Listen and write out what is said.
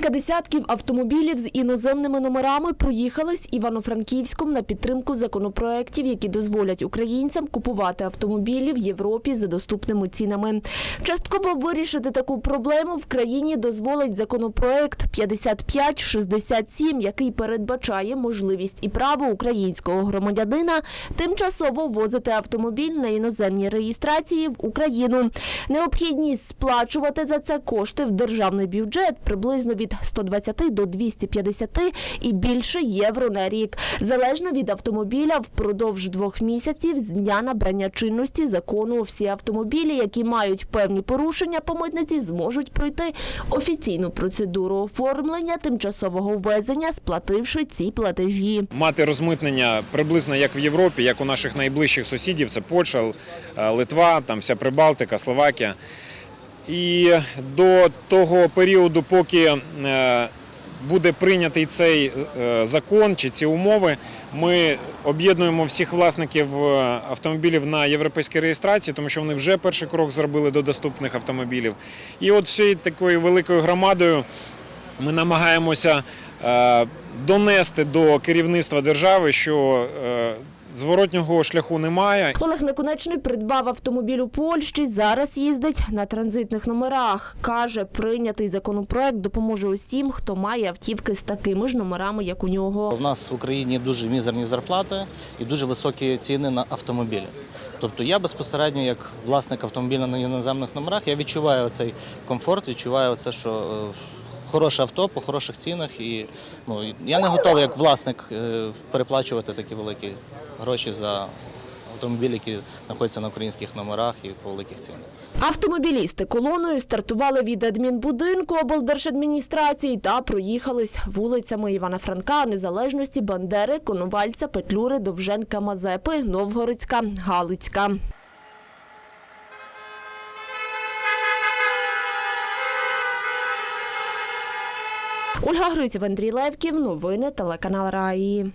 Кілька десятків автомобілів з іноземними номерами проїхались Івано-Франківськом на підтримку законопроєктів, які дозволять українцям купувати автомобілі в Європі за доступними цінами. Частково вирішити таку проблему в країні дозволить законопроект 5567, який передбачає можливість і право українського громадянина тимчасово ввозити автомобіль на іноземній реєстрації в Україну. Необхідність сплачувати за це кошти в державний бюджет приблизно від 120 до 250 і більше євро на рік, залежно від автомобіля впродовж двох місяців з дня набрання чинності закону. Всі автомобілі, які мають певні порушення по митниці, зможуть пройти офіційну процедуру оформлення тимчасового ввезення, сплативши ці платежі. мати розмитнення приблизно як в Європі, як у наших найближчих сусідів, це Польща, Литва, там вся Прибалтика, Словакія. І до того періоду, поки е, буде прийнятий цей е, закон чи ці умови, ми об'єднуємо всіх власників е, автомобілів на європейській реєстрації, тому що вони вже перший крок зробили до доступних автомобілів. І от всією такою великою громадою ми намагаємося донести до керівництва держави, що е, зворотнього шляху немає. Олег Наконечний придбав автомобіль у Польщі. Зараз їздить на транзитних номерах. Каже, прийнятий законопроект допоможе усім, хто має автівки з такими ж номерами, як у нього. У нас в Україні дуже мізерні зарплати і дуже високі ціни на автомобілі. Тобто я безпосередньо, як власник автомобіля на іноземних номерах, я відчуваю цей комфорт, відчуваю це, що е, хороше авто по хороших цінах. І ну, я не готовий як власник е, переплачувати такі великі гроші за автомобілі, які знаходяться на українських номерах і по великих цінах. Автомобілісти колоною стартували від адмінбудинку облдержадміністрації та проїхались вулицями Івана Франка, Незалежності, Бандери, Коновальця, Петлюри, Довженка, Мазепи, Новгородська, Галицька. Ольга Гриців, Андрій Левків. Новини телеканал Раї.